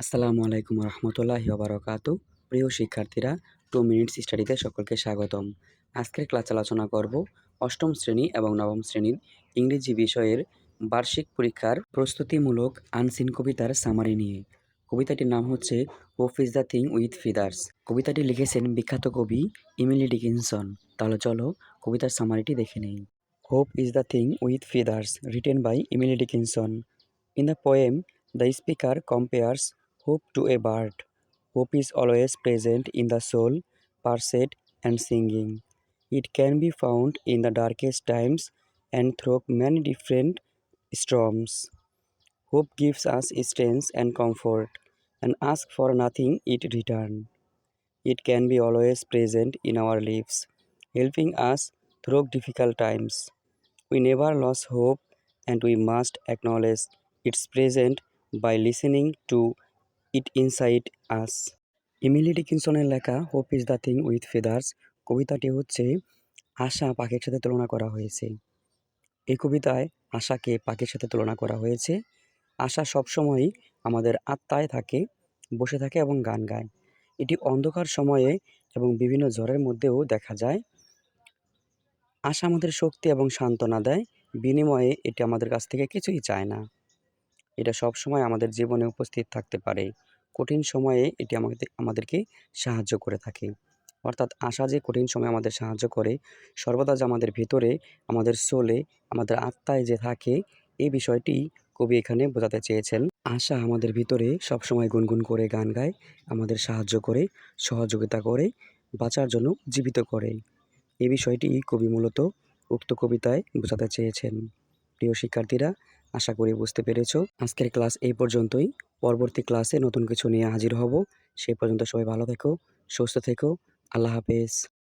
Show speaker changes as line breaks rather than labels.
আসসালামু আলাইকুম রহমতুল্লাহি ওবরাকাত প্রিয় শিক্ষার্থীরা, টু মিনিটস স্টাডিতে সকলকে স্বাগতম। আজকের ক্লাস আলোচনা করব অষ্টম শ্রেণি এবং নবম শ্রেণির ইংরেজি বিষয়ের বার্ষিক পরীক্ষার প্রস্তুতিমূলক আনসিন কবিতার সামারি নিয়ে। কবিতাটির নাম হচ্ছে hope is the thing with feathers কবিতাটি লিখেছেন বিখ্যাত কবি ইমিলি ডিকিনসন। তাহলে চলো কবিতার সামারিটি দেখে নেই। Hope is the thing with feathers written by Emily Dickinson. In the poem the speaker compares hope to a bird. Hope is always present in the soul, pursued and singing. It can be found in the darkest times and through many different storms. Hope gives us strength and comfort, and ask for nothing it return. It can be always present in our lives, helping us through difficult times. We never lose hope, and we must acknowledge its presence by listening to it inside us Emily ডিকিনসনের লেখা hope is the thing with feathers কবিতাটি হচ্ছে আশা পাখির সাথে তুলনা করা হয়েছে। এই কবিতায় আশাকে পাখির সাথে তুলনা করা হয়েছে। আশা সবসময়ই আমাদের আত্মায় থাকে, বসে থাকে এবং গান গায়। এটি অন্ধকার সময়ে এবং বিভিন্ন ঝড়ের মধ্যেও দেখা যায়। আশা আমাদের শক্তি এবং সান্ত্বনা দেয়। বিনিময়ে এটি আমাদের কাছ থেকে কিছুই চায় না। এটা সবসময় আমাদের জীবনে উপস্থিত থাকতে পারে। কঠিন সময়ে এটি আমাদের, আমাদেরকে সাহায্য করে থাকে। অর্থাৎ আশা যে কঠিন সময়ে আমাদের সাহায্য করে, সর্বদা যে আমাদের ভিতরে, আমাদের সোলে আমাদের আত্মায় যে থাকে, এই বিষয়টি কবি এখানে বোঝাতে চেয়েছেন। আশা আমাদের ভিতরে সবসময় গুনগুন করে, গান গায়, আমাদের সাহায্য করে, সহযোগিতা করে, বাঁচার জন্য জীবিত করে। এই বিষয়টি কবি মূলত উক্ত কবিতায় বোঝাতে চেয়েছেন। প্রিয় শিক্ষার্থীরা আশা করি বুঝতে পেরেছ। আজকের ক্লাস এই পর্যন্তই। পরবর্তী ক্লাসে নতুন কিছু নিয়ে হাজির হব। সেই পর্যন্ত সবাই ভালো থেকো, সুস্থ থেকো। আল্লাহ হাফেজ।